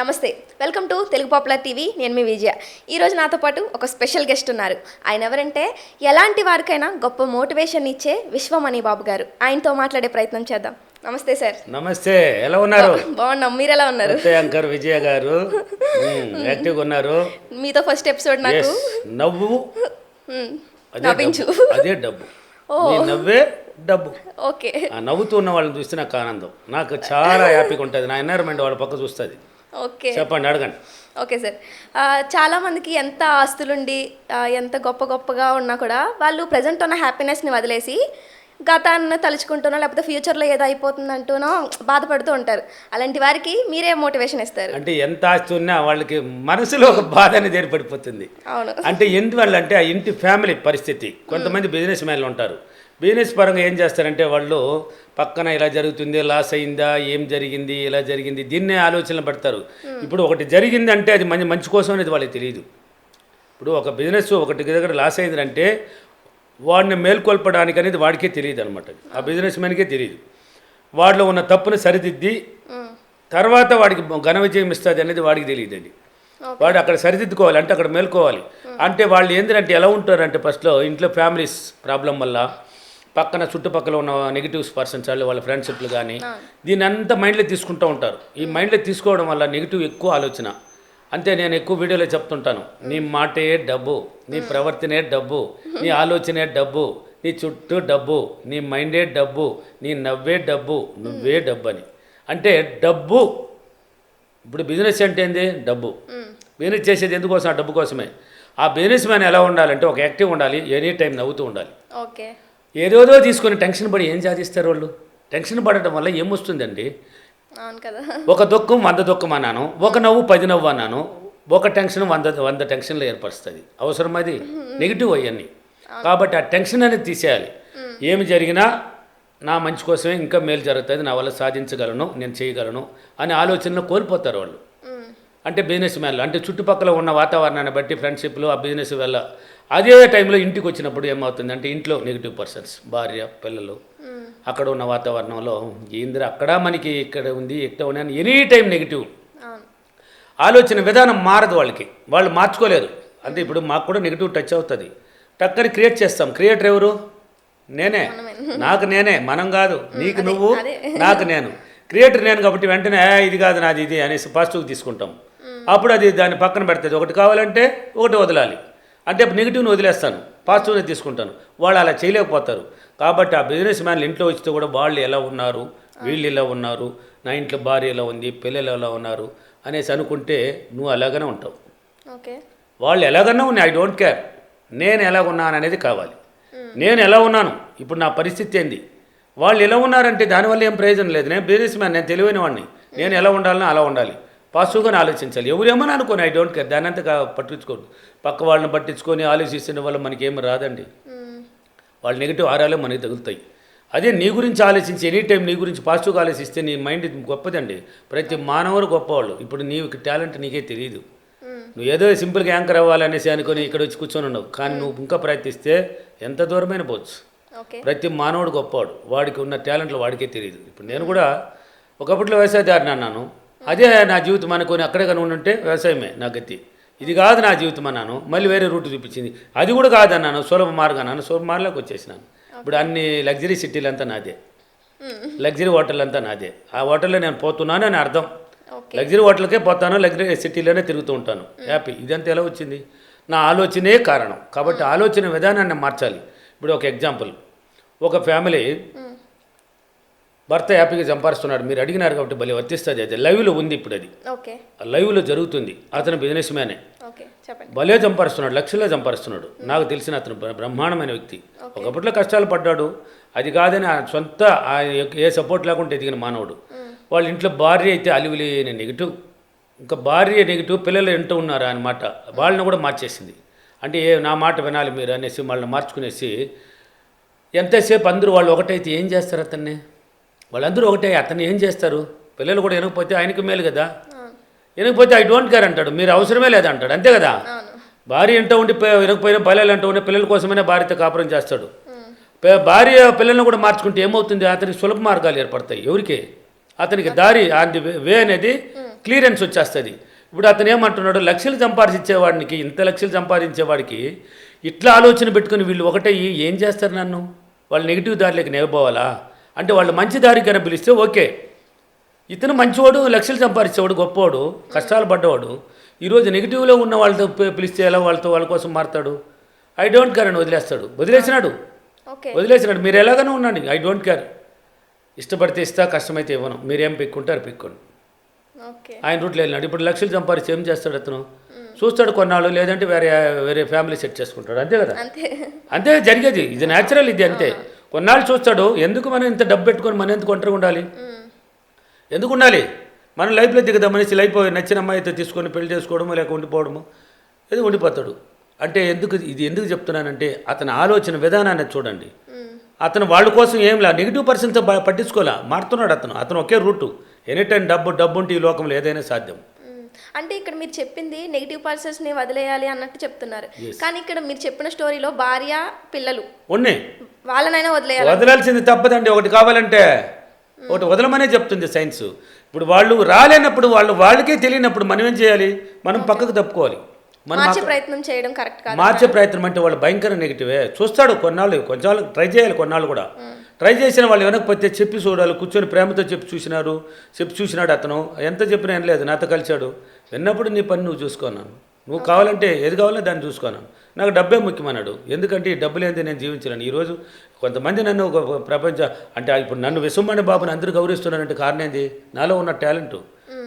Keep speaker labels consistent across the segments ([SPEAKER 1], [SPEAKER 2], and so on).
[SPEAKER 1] Namaste welcome to Telugu popular TV నేను మీ విజయ. ఈరోజు నాతో పాటు ఒక స్పెషల్ గెస్ట్ ఉన్నారు. ఆయన ఎవరంటే ఎలాంటి వారికైనా గొప్ప మోటివేషన్ ఇచ్చే విశ్వమణి బాబు గారు. ఆయనతో మాట్లాడే ప్రయత్నం చేద్దాం. నమస్తే సార్.
[SPEAKER 2] నమస్తే ఎలా ఉన్నారు?
[SPEAKER 1] బాగున్నాం. మీరు ఎలా ఉన్నారు?
[SPEAKER 2] యాంకర్ విజయ గారు. యాక్టివ్గా ఉన్నారు.
[SPEAKER 1] మీతో ఫస్ట్ ఎపిసోడ్ నాకు.
[SPEAKER 2] నవ్వు.
[SPEAKER 1] నవ్వించు.
[SPEAKER 2] డబ్బు. అదే డబ్బు. నవ్వే డబ్బు.
[SPEAKER 1] ఓకే.
[SPEAKER 2] నవ్వుతూ ఉన్న వాళ్ళని చూస్తే నాకు ఆనందం. నాకు చాలా హ్యాపీగా ఉంటుంది. నా ఎన్వైర్మెంట్ వాళ్ళ పక్క చూస్తుంది.
[SPEAKER 1] ఓకే.
[SPEAKER 2] చెప్పండి అడగండి.
[SPEAKER 1] Okay sir. ఆ, చాలా మందికి ఎంత ఆస్తులుండి ఎంత గొప్ప గొప్పగా ఉన్నా కూడా వాళ్ళు ప్రజెంట్ ఉన్న హ్యాపీనెస్ని వదిలేసి గతాన్ని తలుచుకుంటూనో లేకపోతే ఫ్యూచర్లో ఏదో అయిపోతుందంటూనో బాధపడుతూ ఉంటారు. అలాంటి వారికి మీరే మోటివేషన్ ఇస్తారు.
[SPEAKER 2] అంటే ఎంత ఆస్తి ఉన్నా వాళ్ళకి మనసులో ఒక బాధ అనేది ఏర్పడిపోతుంది.
[SPEAKER 1] అవును.
[SPEAKER 2] అంటే ఎందువల్ల అంటే ఆ ఇంటి ఫ్యామిలీ పరిస్థితి. కొంతమంది బిజినెస్ మ్యాన్లు ఉంటారు. బిజినెస్ పరంగా ఏం చేస్తారంటే వాళ్ళు పక్కన ఇలా జరుగుతుంది లాస్ అయిందా ఏం జరిగింది ఇలా జరిగింది దీన్నే ఆలోచనలు పడతారు. ఇప్పుడు ఒకటి జరిగింది అంటే అది మంచి మంచి కోసం అనేది వాళ్ళకి తెలియదు ఇప్పుడు ఒక బిజినెస్ ఒకటి దగ్గర లాస్ అయిందంటే వాడిని మేల్కొల్పడానికి అనేది వాడికే తెలియదు అనమాట ఆ బిజినెస్ మ్యాన్కే తెలియదు వాడిలో ఉన్న తప్పుని సరిదిద్ది. తర్వాత వాడికి ఘన విజయం ఇస్తుంది అనేది వాడికి తెలియదు అది. వాడు అక్కడ సరిదిద్దుకోవాలి అంటే అక్కడ మేల్కోవాలి. అంటే వాళ్ళు ఏంటంటే ఎలా ఉంటారంటే ఫస్ట్లో ఇంట్లో ఫ్యామిలీస్ ప్రాబ్లం వల్ల పక్కన చుట్టుపక్కల ఉన్న నెగిటివ్స్ పర్సన్స్ వాళ్ళు వాళ్ళ ఫ్రెండ్షిప్లు కానీ దీన్ని అంతా మైండ్లో తీసుకుంటూ ఉంటారు. ఈ మైండ్లో తీసుకోవడం వల్ల నెగిటివ్ ఎక్కువ ఆలోచన. అంతే నేను ఎక్కువ వీడియోలో చెప్తుంటాను. నీ మాటే డబ్బు నీ ప్రవర్తనే డబ్బు నీ ఆలోచనే డబ్బు నీ చుట్టూ డబ్బు నీ మైండే డబ్బు నీ నవ్వే డబ్బు నువ్వే డబ్బు అని. అంటే డబ్బు ఇప్పుడు బిజినెస్ అంటే ఏంది? డబ్బు. బిజినెస్ చేసేది ఎందుకోసం? ఆ డబ్బు కోసమే. ఆ బిజినెస్ మ్యాన్ ఎలా ఉండాలంటే ఒక యాక్టివ్ ఉండాలి ఎనీ టైం నవ్వుతూ ఉండాలి.
[SPEAKER 1] ఓకే.
[SPEAKER 2] ఏదోదో తీసుకొని టెన్షన్ పడి ఏం సాధిస్తారు వాళ్ళు? టెన్షన్ పడటం వల్ల ఏమొస్తుందండి ఒక దుఃఖం వంద దుఃఖం అన్నాను ఒక నవ్వు పది నవ్వు అన్నాను ఒక టెన్షన్ వంద వంద టెన్షన్లు ఏర్పరుస్తుంది. అవసరం అది? నెగిటివ్ అవన్నీ. కాబట్టి ఆ టెన్షన్ అనేది తీసేయాలి. ఏమి జరిగినా నా మంచి కోసమే ఇంకా మేలు జరుగుతుంది నా వల్ల సాధించగలను నేను చేయగలను అనే ఆలోచనలో కోల్పోతారు వాళ్ళు. అంటే బిజినెస్ మ్యాన్లు అంటే చుట్టుపక్కల ఉన్న వాతావరణాన్ని బట్టి ఫ్రెండ్షిప్లు ఆ బిజినెస్ వల్ల అదే టైంలో ఇంటికి వచ్చినప్పుడు ఏమవుతుంది అంటే ఇంట్లో నెగిటివ్ పర్సన్స్ భార్య పిల్లలు. అక్కడ ఉన్న వాతావరణంలో ఏందిరా అక్కడ మనకి ఇక్కడ ఉంది ఇక్కడ అని ఎనీ టైం నెగిటివ్ ఆలోచన విధానం మారదు వాళ్ళకి. వాళ్ళు మార్చుకోలేరు. అంటే ఇప్పుడు మాకు కూడా నెగిటివ్ టచ్ అవుతుంది. టక్కని క్రియేట్ చేస్తాం. క్రియేటర్ ఎవరు? నేనే. నాకు నేనే. మనం కాదు. నీకు నువ్వు. నాకు నేను. క్రియేటర్ నేను కాబట్టి వెంటనే "ఏ, ఇది కాదు నాది ఇది అనేసి పాజిటివ్ తీసుకుంటాం. అప్పుడు అది దాన్ని పక్కన పెడుతుంది. ఒకటి కావాలంటే ఒకటి వదలాలి. అంటే నెగిటివ్ని వదిలేస్తాను పాజిటివ్ని తీసుకుంటాను. వాళ్ళు అలా చేయలేకపోతారు. కాబట్టి ఆ బిజినెస్ మ్యాన్లు ఇంట్లో వచ్చితే కూడా వాళ్ళు ఎలా ఉన్నారు వీళ్ళు ఎలా ఉన్నారు నా ఇంట్లో భార్య ఎలా ఉంది పిల్లలు ఎలా ఉన్నారు అనేసి అనుకుంటే నువ్వు అలాగనే ఉంటావు.
[SPEAKER 1] ఓకే.
[SPEAKER 2] వాళ్ళు ఎలాగన్నా ఉన్నాయి ఐ డోంట్ కేర్ నేను ఎలా ఉన్నాను అనేది కావాలి. నేను ఎలా ఉన్నాను? ఇప్పుడు నా పరిస్థితి ఏంది? వాళ్ళు ఎలా ఉన్నారంటే దానివల్ల ఏం ప్రయోజనం లేదు. నేను బిజినెస్ మ్యాన్ నేను తెలివైన వాడిని. నేను ఎలా ఉండాలనో అలా ఉండాలి. పాజిటివ్గానే ఆలోచించాలి. ఎవరేమని అనుకోని ఐ డోంట్ కేర్ దాని అంతా పట్టించుకోడు పక్క వాళ్ళని పట్టించుకొని ఆలోచిస్తున్న వల్ల మనకి ఏమి రాదండి. వాళ్ళ నెగిటివ్ ఆరాలే మనకి తగులుతాయి. అదే నీ గురించి ఆలోచించి ఎనీ టైం నీ గురించి పాజిటివ్గా ఆలోచిస్తే నీ మైండ్ గొప్పదండి. ప్రతి మానవుడు గొప్పవాళ్ళు ఇప్పుడు నీ టాలెంట్ నీకే తెలియదు. నువ్వు ఏదో సింపుల్గా యాంకర్ అవ్వాలనేసి అనుకొని ఇక్కడ వచ్చి కూర్చొని ఉండవు కానీ నువ్వు ఇంకా ప్రయత్నిస్తే ఎంత దూరమైన పోవచ్చు. ప్రతి మానవుడు గొప్పవాడు. వాడికి ఉన్న టాలెంట్లు వాడికే తెలియదు ఇప్పుడు నేను కూడా ఒకప్పట్లో వ్యవసాయదారిని అన్నాను. అదే నా జీవితం అనుకొని అక్కడే కానీ ఉంటే వ్యవసాయమే నా గతి. ఇది కాదు నా జీవితం అన్నాను. మళ్ళీ వేరే రూట్ చూపించింది. అది కూడా కాదన్నాను. సులభ మార్గం అన్నాను. సులభ మార్గంలోకి వచ్చేసినాను. ఇప్పుడు అన్ని లగ్జరీ సిటీలు అంతా నాదే. లగ్జరీ హోటల్ అంతా నాదే. ఆ హోటల్లో నేను పోతున్నాను అని అర్థం. లగ్జరీ హోటల్కే పోతాను లగ్జరీ సిటీలోనే తిరుగుతూ ఉంటాను. హ్యాపీ. ఇదంతా ఎలా వచ్చింది? నా ఆలోచనే కారణం. కాబట్టి ఆలోచన విధానాన్ని మార్చాలి. ఇప్పుడు ఒక ఎగ్జాంపుల్. ఒక ఫ్యామిలీ. భర్త హ్యాపీగా సంపాదిస్తున్నాడు. మీరు అడిగినారు కాబట్టి భలే వర్తిస్తుంది అది. లైవ్లో ఉంది ఇప్పుడు అది. లైవ్లో జరుగుతుంది. అతను బిజినెస్ మ్యానే భలే సంపాదిస్తున్నాడు లక్షల్లో సంపాదిస్తున్నాడు. నాకు తెలిసిన అతను బ్ర- బ్రహ్మాండమైన వ్యక్తి. ఒకప్పట్లో కష్టాలు పడ్డాడు. అది కాదని సొంత ఏ సపోర్ట్ లేకుండా ఎదిగిన మానవుడు. వాళ్ళ ఇంట్లో భార్య అయితే అలివిలేని నెగిటివ్ ఇంకా భార్య నెగిటివ్ పిల్లలు ఎంటూ ఉన్నారు అనమాట వాళ్ళని కూడా మార్చేసింది. అంటే ఏ నా మాట వినాలి మీరు అనేసి వాళ్ళని మార్చుకునేసి ఎంతసేపు అందరూ వాళ్ళు ఒకటైతే ఏం చేస్తారు అతన్ని? వాళ్ళందరూ ఒకటే అతన్ని ఏం చేస్తారు? పిల్లలు కూడా వినకపోతే ఆయనకి మేలు కదా?
[SPEAKER 1] అవును
[SPEAKER 2] వినకపోతే ఐ డోంట్ కేర్ అంటాడు. మీరు అవసరమే లేదంటాడు అంతే కదా? భార్య ఎంట ఉండి వినకపోయినా పిల్లలు అంటూ ఉండి పిల్లల కోసమైనా భార్యతో కాపురం చేస్తాడు. భార్య పిల్లల్ని కూడా మార్చుకుంటే ఏమవుతుంది? అతనికి సులభ మార్గాలు ఏర్పడతాయి. ఎవరికి? అతనికి దారి అది వే అనేది క్లియరెన్స్ వచ్చేస్తుంది. ఇప్పుడు అతను ఏమంటున్నాడు? లక్షలు సంపాదించేవాడికి ఇంత లక్షలు సంపాదించేవాడికి ఇట్లా ఆలోచన పెట్టుకుని వీళ్ళు ఒకటే ఏం చేస్తారు నన్ను? వాళ్ళు నెగిటివ్ దారిలోకి నెగపోవాలా అంటే వాళ్ళు మంచి దారి కన్నా పిలిస్తే ఓకే. ఇతను మంచివాడు లక్షలు సంపాదించేవాడు గొప్పవాడు కష్టాలు పడ్డవాడు. ఈరోజు నెగిటివ్లో ఉన్న వాళ్ళతో పిలిస్తే ఎలా వాళ్ళతో వాళ్ళ కోసం మారుతాడు? ఐ డోంట్ కేర్ అని వదిలేస్తాడు. వదిలేసినాడు. వదిలేసినాడు. మీరు ఎలాగైనా ఉండండి. I don't care. ఇష్టపడితే ఇస్తా కష్టమైతే ఇవ్వను. మీరేం పిక్కుంటారు పిక్కోండి. ఆయన రూట్లో వెళ్ళినాడు. ఇప్పుడు లక్షలు సంపాదించి ఏం చేస్తాడు అతను? చూస్తాడు కొన్నాళ్ళు లేదంటే వేరే వేరే ఫ్యామిలీ సెట్ చేసుకుంటాడు. అంతే కదా?
[SPEAKER 1] అంతే.
[SPEAKER 2] అంతే జరిగేది. ఇది న్యాచురల్ ఇది అంతే. కొన్నాళ్ళు చూస్తాడు ఎందుకు మనం ఇంత డబ్బు పెట్టుకొని మనం ఎందుకు ఒంటరిగా ఉండాలి. ఎందుకు ఉండాలి? మన లైఫ్లో దిగదా మనిషి లైఫ్ నచ్చిన అమ్మాయితో తీసుకొని పెళ్ళి చేసుకోవడము లేక ఉండిపోవడము ఏదో ఉండిపోతాడు. అంటే ఎందుకు ఇది ఎందుకు చెప్తున్నానంటే అతని ఆలోచన విధానాన్ని చూడండి. అతను వాళ్ళ కోసం ఏం లే నెగిటివ్ పర్సన్తో పట్టించుకోలే. మారుతున్నాడు అతను. అతను ఒకే రూటు. ఎనీ టైం డబ్బు డబ్బు ఉంటే ఈ లోకంలో ఏదైనా సాధ్యం.
[SPEAKER 1] అంటే ఇక్కడ మీరు చెప్పింది నెగిటివ్ పర్సన్స్ని వదిలేయాలి అన్నట్టు చెప్తున్నారు. కానీ ఇక్కడ మీరు చెప్పిన స్టోరీలో భార్య పిల్లలు
[SPEAKER 2] ఉన్నాయి
[SPEAKER 1] వాళ్ళనైనా వదిలేయాలి.
[SPEAKER 2] వదలాల్సింది తప్పదండి. ఒకటి కావాలంటే ఒకటి వదలమనే చెప్తుంది సైన్స్ ఇప్పుడు వాళ్ళు రాలేనప్పుడు వాళ్ళు వాళ్ళకే తెలియనప్పుడు మనం ఏం చేయాలి? మనం పక్కకు తప్పుకోవాలి. మనం
[SPEAKER 1] మార్చే ప్రయత్నం చేయడం కరెక్ట్
[SPEAKER 2] మార్చే ప్రయత్నం అంటే వాళ్ళు భయంకర నెగిటివే చూస్తాడు కొన్నాళ్ళు కొంచెం ట్రై చేయాలి కొన్నాళ్ళు కూడా. ట్రై చేసిన వాళ్ళు వెనకపోతే చెప్పి చూడాలి కూర్చొని ప్రేమతో చెప్పి చూసినారు చెప్పి చూసినాడు అతను. ఎంత చెప్పినా ఏం లేదు నాతో కలిశాడు. విన్నప్పుడు నీ పని నువ్వు చూసుకున్నాను నువ్వు కావాలంటే ఏది కావాలో దాన్ని చూసుకున్నాను నాకు డబ్బే ముఖ్యమన్నాడు. ఎందుకంటే ఈ డబ్బు లేనిదే నేను జీవించలేను. ఈరోజు కొంతమంది నన్ను ఒక ప్రపంచ అంటే ఇప్పుడు నన్ను విసుమ్మని బాబుని అందరూ గౌరవిస్తున్నారంటే కారణం ఏంది? నాలో ఉన్న టాలెంట్.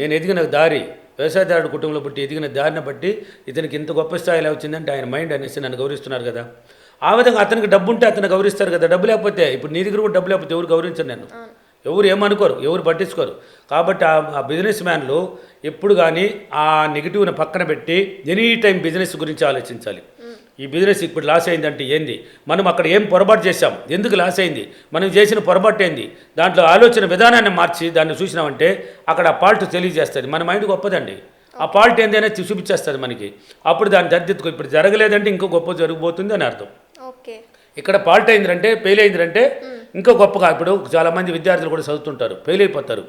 [SPEAKER 2] నేను ఎదిగిన దారి వ్యవసాయదారుడు కుటుంబంలో పుట్టి ఎదిగిన దారిని బట్టి ఇతనికి ఇంత గొప్ప స్థాయిలో వచ్చిందంటే ఆయన మైండ్ అనేసి నన్ను గౌరవిస్తున్నారు కదా. ఆ విధంగా అతనికి డబ్బు ఉంటే అతను గౌరవిస్తారు కదా. డబ్బు లేకపోతే ఇప్పుడు నీ దగ్గర కూడా డబ్బు లేకపోతే ఎవరు గౌరవించరు నేను ఎవరు ఏమనుకోరు ఎవరు పట్టించుకోరు. కాబట్టి ఆ ఆ బిజినెస్ మ్యాన్లు ఎప్పుడు కానీ ఆ నెగిటివ్ని పక్కన పెట్టి ఎనీ టైం బిజినెస్ గురించి ఆలోచించాలి. ఈ బిజినెస్ ఇప్పుడు లాస్ అయిందంటే ఏంది? మనం అక్కడ ఏం పొరపాటు చేశాం? ఎందుకు లాస్ అయింది? మనం చేసిన పొరపాటు ఏంది? దాంట్లో ఆలోచన విధానాన్ని మార్చి దాన్ని చూసినామంటే అక్కడ ఆ పాల్ట్ తెలియజేస్తుంది. మన మైండ్ గొప్పదండి. ఆ పాల్ట్ ఏందైనా చూపించేస్తుంది మనకి. అప్పుడు దాన్ని దరిదిద్దుకో ఇప్పుడు జరగలేదంటే ఇంకో గొప్ప జరిగిపోతుంది అని అర్థం. ఇక్కడ పాల్ట్ అయిందంటే ఫెయిల్ అయిందంటే ఇంకా గొప్పగా ఇప్పుడు చాలామంది విద్యార్థులు కూడా చదువుతుంటారు ఫెయిల్ అయిపోతారు.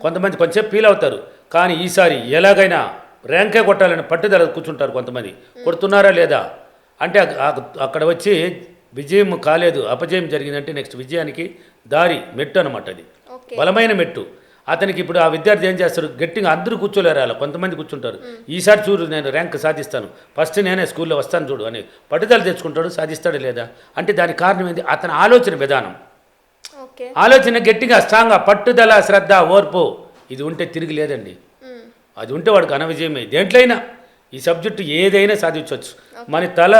[SPEAKER 2] కొంతమంది కొంచెం ఫీల్ అవుతారు కానీ ఈసారి ఎలాగైనా ర్యాంకే కొట్టాలని పట్టుదల కూర్చుంటారు కొంతమంది. కొడుతున్నారా లేదా? అంటే అక్- అక్- అక్కడ వచ్చి విజయం కాలేదు అపజయం జరిగిందంటే నెక్స్ట్ విజయానికి దారి మెట్టు అనమాట అది. బలమైన మెట్టు. అతనికి ఇప్పుడు ఆ విద్యార్థి ఏం చేస్తారు గట్టిగా అందరూ కూర్చోలేరు అలా. కొంతమంది కూర్చుంటారు. ఈసారి చూడు నేను ర్యాంక్ సాధిస్తాను. ఫస్ట్ నేనే స్కూల్లో వస్తాను చూడు అని పట్టుదల తెచ్చుకుంటాడు సాధిస్తాడు లేదా? అంటే దానికి కారణం ఏంటి అతని ఆలోచన విధానం. ఆలోచన గట్టిగా స్ట్రాంగ్గా పట్టుదల శ్రద్ధ ఓర్పు ఇది ఉంటే తిరిగి లేదండి. అది ఉంటే వాడికి ఘన విజయమే. దేంట్లైనా ఈ సబ్జెక్టు ఏదైనా సాధించవచ్చు మన తల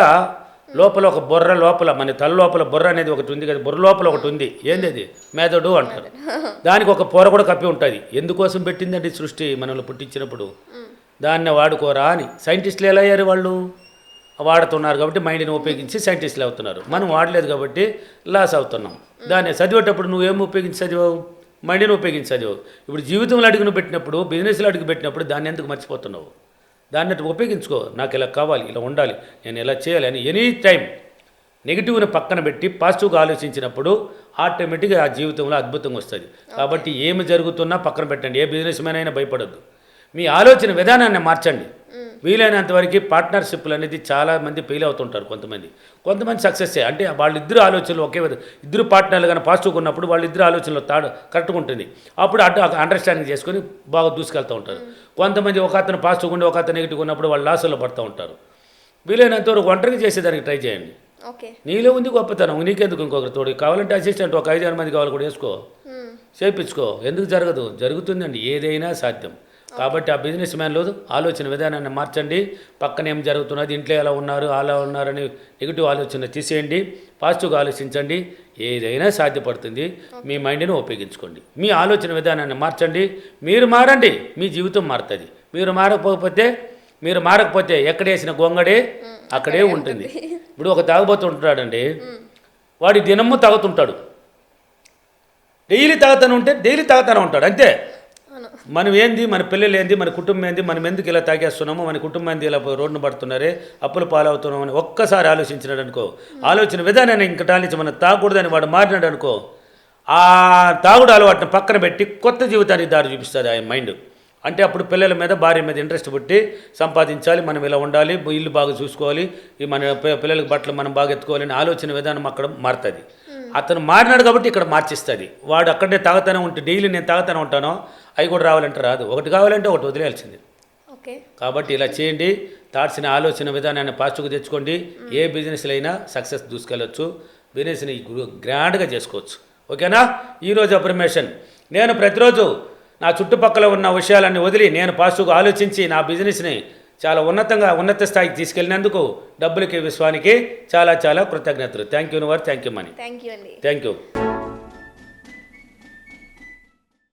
[SPEAKER 2] లోపల ఒక బొర్ర లోపల మన తల లోపల బొర్ర అనేది ఒకటి ఉంది కదా బొర్ర లోపల ఒకటి ఉంది. ఏంది అది మెదడు అంటారు. దానికి ఒక పొర కూడా కప్పి ఉంటుంది. ఎందుకోసం పెట్టిందండి సృష్టి మనల్ని పుట్టించినప్పుడు? దాన్ని వాడుకోరా అని. సైంటిస్టులు ఎలా అయ్యారు వాళ్ళు? వాడుతున్నారు కాబట్టి మైండ్ని ఉపయోగించి సైంటిస్టులు అవుతున్నారు. మనం వాడలేదు కాబట్టి లాస్ అవుతున్నాం. దాన్ని చదివేటప్పుడు నువ్వేం ఉపయోగించి చదివావు? మైండ్ని ఉపయోగించి చదివావు. ఇప్పుడు జీవితంలో అడుగును పెట్టినప్పుడు బిజినెస్లో అడుగు పెట్టినప్పుడు దాన్ని ఎందుకు మర్చిపోతున్నావు? దాన్ని ఉపయోగించుకో. నాకు ఇలా కావాలి ఇలా ఉండాలి నేను ఇలా చేయాలి అని ఎనీ టైం నెగిటివ్ని పక్కన పెట్టి పాజిటివ్గా ఆలోచించినప్పుడు ఆటోమేటిక్గా ఆ జీవితంలో అద్భుతం వస్తుంది. కాబట్టి ఏమి జరుగుతున్నా పక్కన పెట్టండి. ఏ బిజినెస్ మ్యాన్ అయినా భయపడద్దు. మీ ఆలోచన విధానాన్ని మార్చండి. వీలైనంత వరకు పార్ట్నర్షిప్లు అనేది చాలా మంది ఫెయిల్ అవుతుంటారు కొంతమంది. కొంతమంది సక్సెస్ అంటే వాళ్ళిద్దరు ఆలోచనలు ఒకే విధంగా ఇద్దరు పార్ట్నర్లు కానీ పాజిటివ్గా ఉన్నప్పుడు వాళ్ళిద్దరు ఆలోచనలు తాడు కరెక్ట్గా ఉంటుంది. అప్పుడు అటు అండర్స్టాండింగ్ చేసుకొని బాగా దూసుకెళ్తూ ఉంటారు. కొంతమంది ఒక అతను పాజిటివ్గా ఉండి ఒక అతను నెగిటివ్గా ఉన్నప్పుడు వాళ్ళు లాసుల్లో పడుతూ ఉంటారు. వీలైనంత వరకు ఒంటరిగా చేసేదానికి ట్రై చేయండి.
[SPEAKER 1] ఓకే.
[SPEAKER 2] నీలో ఉంది గొప్పతనం నీకెందుకు ఇంకొకరి తోడు? కావాలంటే అసిస్టెంట్ ఒక ఐదు ఆరు మంది కావాలి కూడా వేసుకో. చేయించుకో ఎందుకు జరగదు? జరుగుతుందండి. ఏదైనా సాధ్యం. కాబట్టి ఆ బిజినెస్ మ్యాన్లో ఆలోచన విధానాన్ని మార్చండి. పక్కన ఏం జరుగుతున్నది ఇంట్లో ఎలా ఉన్నారు అలా ఉన్నారని నెగిటివ్ ఆలోచన తీసేయండి. పాజిటివ్గా ఆలోచించండి. ఏదైనా సాధ్యపడుతుంది. మీ మైండ్ని ఉపయోగించుకోండి. మీ ఆలోచన విధానాన్ని మార్చండి. మీరు మారండి. మీ జీవితం మారుతుంది. మీరు మారకపోతే మీరు మారకపోతే ఎక్కడేసిన గొంగడే అక్కడే ఉంటుంది. ఇప్పుడు ఒక తాగుబోతు ఉంటాడండి వాడి దినము తాగుతుంటాడు. డైలీ తాగుతాను ఉంటే డైలీ తాగుతానే ఉంటాడు. అంతే. మనం ఏంది? మన పిల్లలు ఏంది? మన కుటుంబం ఏంది? మనం ఎందుకు ఇలా తాగేస్తున్నాము? మన కుటుంబం ఏంది? ఇలా రోడ్డును పడుతున్నారే? అప్పులు పాలవుతున్నాం అని ఒక్కసారి ఆలోచించినాడు అనుకో. ఆలోచన విధానాన్ని ఇంకా నుంచి మనం తాగకూడదని వాడు మారినాడు అనుకో. ఆ తాగుడు అలవాటుని పక్కన పెట్టి కొత్త జీవితానికి దారి చూపిస్తుంది ఆయన మైండ్. అంటే అప్పుడు పిల్లల మీద భార్య మీద ఇంట్రెస్ట్ పుట్టి సంపాదించాలి మనం ఇలా ఉండాలి ఇల్లు బాగా చూసుకోవాలి ఈ మన పిల్లలకి బట్టలు మనం బాగా ఎత్తుకోవాలని ఆలోచన విధానం అక్కడ మారుతుంది. అతను మారినాడు కాబట్టి ఇక్కడ మార్చిస్తుంది. వాడు అక్కడే తాగుతానే ఉంటే డైలీ నేను తాగుతానే ఉంటానో అవి కూడా రావాలంటే రాదు. ఒకటి కావాలంటే ఒకటి వదిలేయాల్సింది.
[SPEAKER 1] ఓకే.
[SPEAKER 2] కాబట్టి ఇలా చేయండి. థాట్స్ని ఆలోచన విధానాన్ని పాజిటివ్గా తెచ్చుకోండి. ఏ బిజినెస్లో అయినా సక్సెస్ దూసుకెళ్ళొచ్చు. బిజినెస్ని గ్రాండ్గా చేసుకోవచ్చు. ఓకేనా? ఈరోజు అప్రమేషన్ నేను ప్రతిరోజు నా చుట్టుపక్కల ఉన్న విషయాలన్నీ వదిలి నేను పాజిటివ్గా ఆలోచించి నా బిజినెస్ని చాలా ఉన్నతంగా ఉన్నత స్థాయికి తీసుకెళ్ళినందుకు డబ్బులకి విశ్వానికి చాలా చాలా కృతజ్ఞతలు. Thank you your thank you money.
[SPEAKER 1] Thank you అండి.
[SPEAKER 2] Thank you.